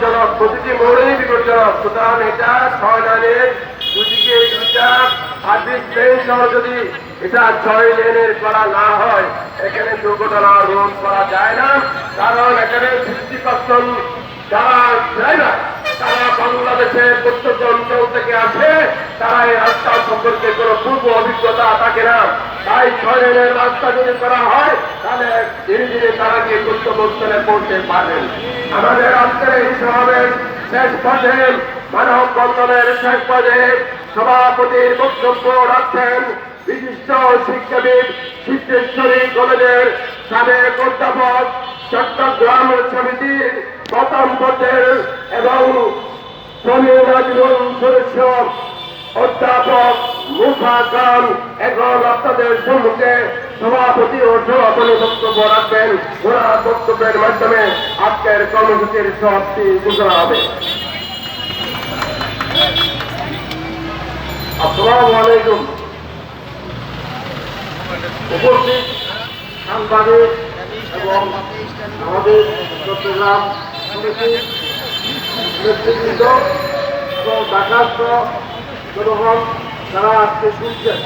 বিপজ্জনক, প্রতিটি মোড়েই বিপজ্জনক। সুতরাং এটা ছয় লাইনের, দুদিকে দুইটা সার্ভিস ট্রেন সহ যদি এটা ছয় লেনের করা না হয়, এখানে দুর্ঘটনা রোধ করা যায় না। কারণ এখানে ফিফটি পার্সেন্ট যারা যায় না তারা বাংলাদেশের প্রত্যন্ত অঞ্চল থেকে আছে তারা সম্পর্কে কোনো পূর্ব অভিজ্ঞতা থাকে না। তাই লেনের রাস্তা যদি করা হয়, তাহলে ধীরে ধীরে তারা গিয়ে গন্তব্যস্থলে পৌঁছে পারবেন আমাদের আজকের এই সমাবেশ শেষ পর্যায়ে মানব বন্ধনের শেষ পর্যায়ে সভাপতির বক্তব্য রাখছেন বিশিষ্ট শিক্ষাবিদ সিদ্ধেশ্বরী কলেজের সাবেক অধ্যাপক চট্টগ্রাম সমিতির প্রথম পদের এবং সমীর রাজীবন সদস্য অধ্যাপক মুফা খান, এখন আপনাদের সম্মুখে সভাপতি ও সভাপতি বক্তব্য রাখবেন। ওনার বক্তব্যের মাধ্যমে আজকের কর্মসূচির সমাপ্তি ঘোষণা হবে। আসসালামু আলাইকুম। উপস্থিত সাংবাদিক এবং আমাদের চট্টগ্রাম সমিতির নেতৃবৃন্দ এবং ঢাকাস্থ জনগণ যারা আজকে শুনছেন,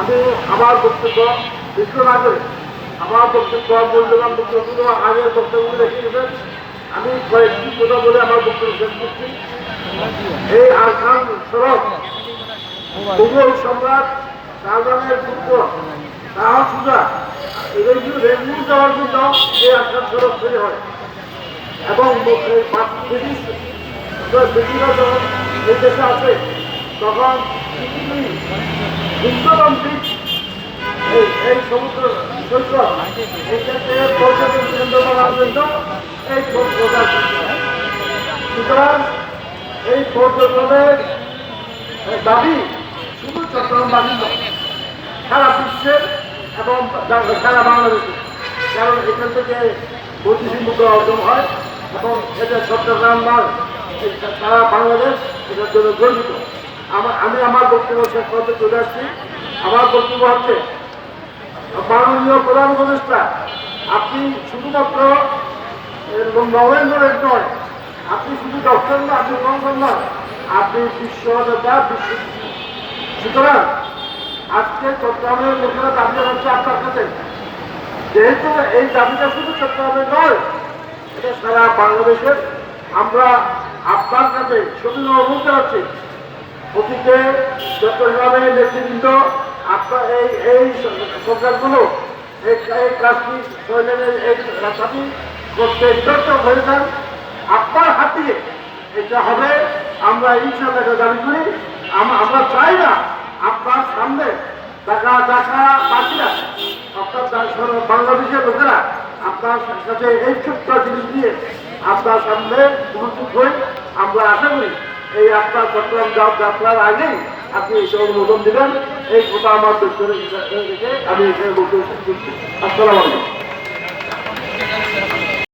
আমি আমার বক্তব্য বিশ্ব না করে আমার বক্তব্য মূল্যবান বক্তব্যগুলো আগের বক্তব্যগুলো রেখে দেবেন। আমি কয়েকটি কথা বলে আমার বক্তব্য শেষ করছি। এই আরখান সড়ক, মুঘল সম্রাট শাহজাহানের পুত্র শাহ সুজা এদের কিন্তু রেভিনিউ দেওয়ার জন্য এই আরখান সড়ক তৈরি হয়। এবং ব্রিটিশ ব্রিটিশরা এই দেশে আসে তখন পৃথিবী হিন্দুতান্ত্রিক এই সমুদ্র সৈকত এই ক্ষেত্রে পর্যটন কেন্দ্র এই প্রকাশ সুতরাং এই পর্যটনের দাবি শুধু চট্টগ্রামবাসী সারা বিশ্বের এবং সারা বাংলাদেশে। কারণ এখান থেকে বৈদেশিক মুদ্রা অর্জন হয় এবং এটা চট্টগ্রাম সারা বাংলাদেশ এটার জন্য গর্বিত। আমার, আমি আমার বক্তব্য শেষ করতে চলে আসছি। আমার বক্তব্য হচ্ছে, মাননীয় প্রধান উপদেষ্টা, আপনি শুধুমাত্র নরেন্দ্রের নয়, আপনি শুধু ডক্টর না, আপনি প্রফেসর নয় আপনি বিশ্ব নেতা, বিশ্ব সুতরাং, আজকে চট্টগ্রামের লোকেরা দাবি হচ্ছে আপনার কাছে। যেহেতু এই দাবিটা শুধু চট্টগ্রামের নয়, এটা সারা বাংলাদেশের। আমরা আপনার কাছে সবিন অনুরোধ জানাচ্ছি অতীতে চট্টগ্রামের নেতৃবৃন্দ আপনার এই এই সরকারগুলো এই কাশ্মীর সৈন্যের এই রাস্তাটি করতে ব্যর্থ হয়েছেন আপনার হাত এটা হবে। আমরা ইনশাল্লাহ এটা দাবি করি। আমরা চাই না আপনার সামনে টাকা টাকা বাকিরা আপনার বাংলাদেশের লোকেরা আপনার কাছে এই ছোট্ট জিনিস দিয়ে আপনার সামনে উপস্থিত হই আমরা আশা করি এই আপনার চট্টগ্রাম যাত্রার আগেই আপনি এসে অনুমোদন দেবেন। এই কথা আমার রেখে আমি এখানে আসসালাম আলাইকুম।